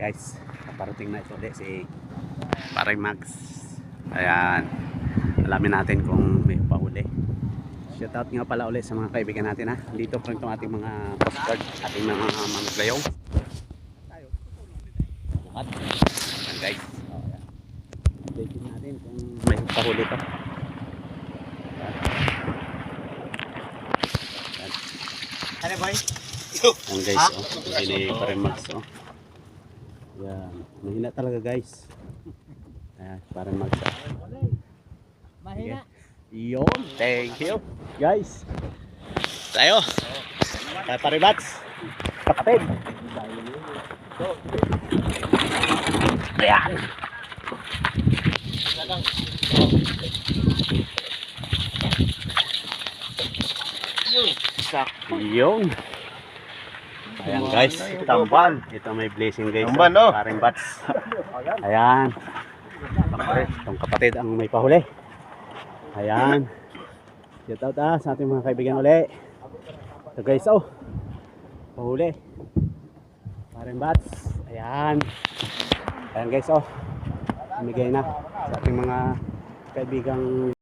guys, parating na ito ulit si Paray Max. Ayan. Alamin natin kung may pahuli. Shoutout nga pala ulit sa mga kaibigan natin ha. Dito pa rin itong ating mga postcard, ating mga managlayong. Bukat. Ayan guys. Update natin kung may pa. Ayan. Ayan. Ano boy? Ayan guys, oh. Hindi ni Paray Max, oh. Ayan. Mahina talaga guys. Ayan, Paray Max. oh. Mahina. Yun, thank you. Guys, tayo. Tayo paribats. Kapatid. Ayan. Yun. Ayan guys. Tamban. Ito may blessing guys. Tamban, no? Paring bats. Ayan. Itong kapatid ang may pahuli. Ayan. Shout out ah, sa ating mga kaibigan uli. Ito guys, oh. Pahuli. Paring bats. Ayan. Ayan guys, oh. Namigay na sa ating mga kaibigang